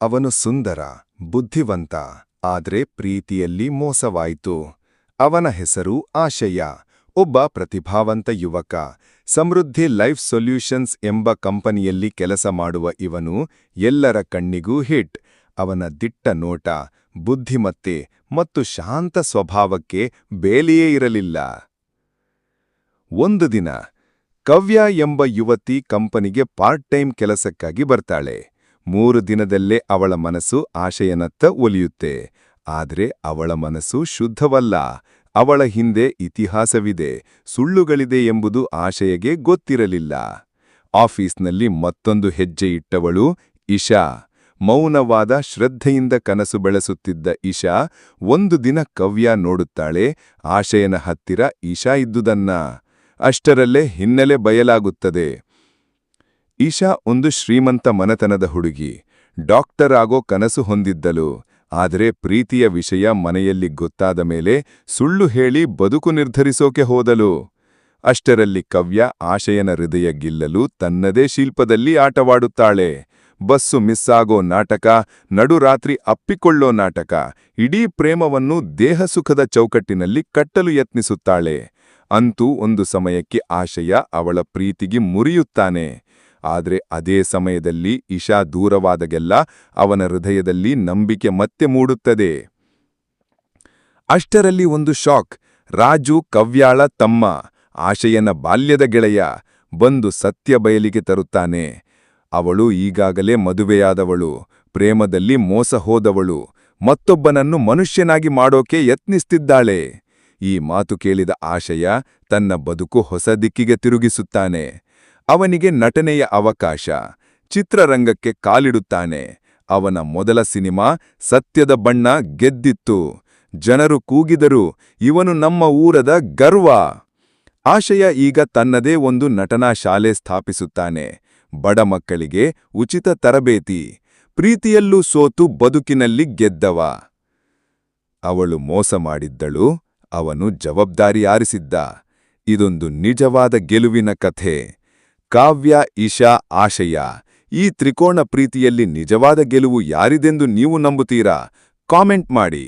ಅವನು ಸುಂದರ, ಬುದ್ಧಿವಂತ, ಆದರೆ ಪ್ರೀತಿಯಲ್ಲಿ ಮೋಸವಾಯಿತು. ಅವನ ಹೆಸರು ಆಶಯ ಒಬ್ಬ ಪ್ರತಿಭಾವಂತ ಯುವಕ, ಸಮೃದ್ಧಿ ಲೈಫ್ ಸೊಲ್ಯೂಷನ್ಸ್ ಎಂಬ ಕಂಪನಿಯಲ್ಲಿ ಕೆಲಸ ಮಾಡುವ ಇವನು ಎಲ್ಲರ ಕಣ್ಣಿಗೂ ಹಿಟ್. ಅವನ ದಿಟ್ಟ ನೋಟ, ಬುದ್ಧಿಮತ್ತೆ ಮತ್ತು ಶಾಂತ ಸ್ವಭಾವಕ್ಕೆ ಬೇಲಿಯೇ ಇರಲಿಲ್ಲ. ಒಂದು ದಿನ, ಕವ್ಯ ಎಂಬ ಯುವತಿ ಕಂಪನಿಗೆ ಪಾರ್ಟ್ ಟೈಮ್ ಕೆಲಸಕ್ಕಾಗಿ ಬರ್ತಾಳೆ. ಮೂರು ದಿನದಲ್ಲೇ ಅವಳ ಮನಸ್ಸು ಆಶಯನತ್ತ ಒಲಿಯುತ್ತೆ. ಆದರೆ ಅವಳ ಮನಸ್ಸು ಶುದ್ಧವಲ್ಲ. ಅವಳ ಹಿಂದೆ ಇತಿಹಾಸವಿದೆ. ಸುಳ್ಳುಗಳಿದೆ ಎಂಬುದು ಆಶಯಗೆ ಗೊತ್ತಿರಲಿಲ್ಲ. ಆಫೀಸ್ನಲ್ಲಿ ಮತ್ತೊಂದು ಹೆಜ್ಜೆ ಇಟ್ಟವಳು ಇಶಾ. ಮೌನವಾದ ಶ್ರದ್ಧೆಯಿಂದ ಕನಸು ಬೆಳೆಸುತ್ತಿದ್ದ ಇಶಾ ಒಂದು ದಿನ ಕವ್ಯ ನೋಡುತ್ತಾಳೆ. ಆಶಯನ ಹತ್ತಿರ ಇಶಾ ಇದ್ದುದನ್ನ. ಅಷ್ಟರಲ್ಲೇ ಹಿನ್ನೆಲೆ ಬಯಲಾಗುತ್ತದೆ. ಈಶಾ ಒಂದು ಶ್ರೀಮಂತ ಮನತನದ ಹುಡುಗಿ. ಡಾಕ್ಟರ್ ಆಗೋ ಕನಸು ಹೊಂದಿದ್ದಲು ಆದರೆ ಪ್ರೀತಿಯ ವಿಷಯ ಮನೆಯಲ್ಲಿ ಗೊತ್ತಾದ ಮೇಲೆ ಸುಳ್ಳು ಹೇಳಿ ಬದುಕು ನಿರ್ಧರಿಸೋಕೆ ಹೋದಳು. ಅಷ್ಟರಲ್ಲಿ ಕವ್ಯ ಆಶಯನ ಹೃದಯ ಗಿಲ್ಲಲು ತನ್ನದೇ ಶಿಲ್ಪದಲ್ಲಿ ಆಟವಾಡುತ್ತಾಳೆ. ಬಸ್ಸು ಮಿಸ್ಸಾಗೋ ನಾಟಕ ನಡುರಾತ್ರಿ ಅಪ್ಪಿಕೊಳ್ಳೋ ನಾಟಕ, ಇಡೀ ಪ್ರೇಮವನ್ನು ದೇಹಸುಖದ ಚೌಕಟ್ಟಿನಲ್ಲಿ ಕಟ್ಟಲು ಯತ್ನಿಸುತ್ತಾಳೆ. ಅಂತೂ ಒಂದು ಸಮಯಕ್ಕೆ ಆಶಯ ಅವಳ ಪ್ರೀತಿಗೆ ಮುರಿಯುತ್ತಾನೆ. ಆದ್ರೆ ಅದೇ ಸಮಯದಲ್ಲಿ ಇಶಾ ದೂರವಾದಗೆಲ್ಲ ಅವನ ಹೃದಯದಲ್ಲಿ ನಂಬಿಕೆ ಮತ್ತೆ ಮೂಡುತ್ತದೆ. ಅಷ್ಟರಲ್ಲಿ ಒಂದು ಶಾಕ್, ರಾಜು ಕವ್ಯಾಳ ತಮ್ಮ ಆಶಯನ ಬಾಲ್ಯದ ಗೆಳೆಯ, ಬಂದು ಸತ್ಯ ಬಯಲಿಗೆ ತರುತ್ತಾನೆ. ಅವಳು ಈಗಾಗಲೇ ಮದುವೆಯಾದವಳು, ಪ್ರೇಮದಲ್ಲಿ ಮೋಸ ಹೋದವಳು, ಮತ್ತೊಬ್ಬನನ್ನು ಮನುಷ್ಯನಾಗಿ ಮಾಡೋಕೆ ಯತ್ನಿಸ್ತಿದ್ದಾಳೆ. ಈ ಮಾತು ಕೇಳಿದ ಆಶಯ ತನ್ನ ಬದುಕು ಹೊಸ ದಿಕ್ಕಿಗೆ ತಿರುಗಿಸುತ್ತಾನೆ. ಅವನಿಗೆ ನಟನೆಯ ಅವಕಾಶ. ಚಿತ್ರರಂಗಕ್ಕೆ ಕಾಲಿಡುತ್ತಾನೆ. ಅವನ ಮೊದಲ ಸಿನಿಮಾ ಸತ್ಯದ ಬಣ್ಣ ಗೆದ್ದಿತ್ತು. ಜನರು ಕೂಗಿದರು, ಇವನು ನಮ್ಮ ಊರದ ಗರ್ವ. ಆಶಯ ಈಗ ತನ್ನದೇ ಒಂದು ನಟನಾ ಶಾಲೆ ಸ್ಥಾಪಿಸುತ್ತಾನೆ. ಬಡ ಮಕ್ಕಳಿಗೆ ಉಚಿತ ತರಬೇತಿ. ಪ್ರೀತಿಯಲ್ಲೂ ಸೋತು ಬದುಕಿನಲ್ಲಿ ಗೆದ್ದವ. ಅವಳು ಮೋಸ ಮಾಡಿದ್ದಳು, ಅವನು ಜವಾಬ್ದಾರಿ ಆರಿಸಿದ್ದ. ಇದೊಂದು ನಿಜವಾದ ಗೆಲುವಿನ ಕಥೆ. ಕಾವ್ಯ ಇಶಾ ಆಶಯ ಈ ತ್ರಿಕೋಣ ಪ್ರೀತಿಯಲ್ಲಿ ನಿಜವಾದ ಗೆಲುವು ಯಾರಿದೆಂದು ನೀವು ನಂಬುತ್ತೀರಾ? ಕಾಮೆಂಟ್ ಮಾಡಿ.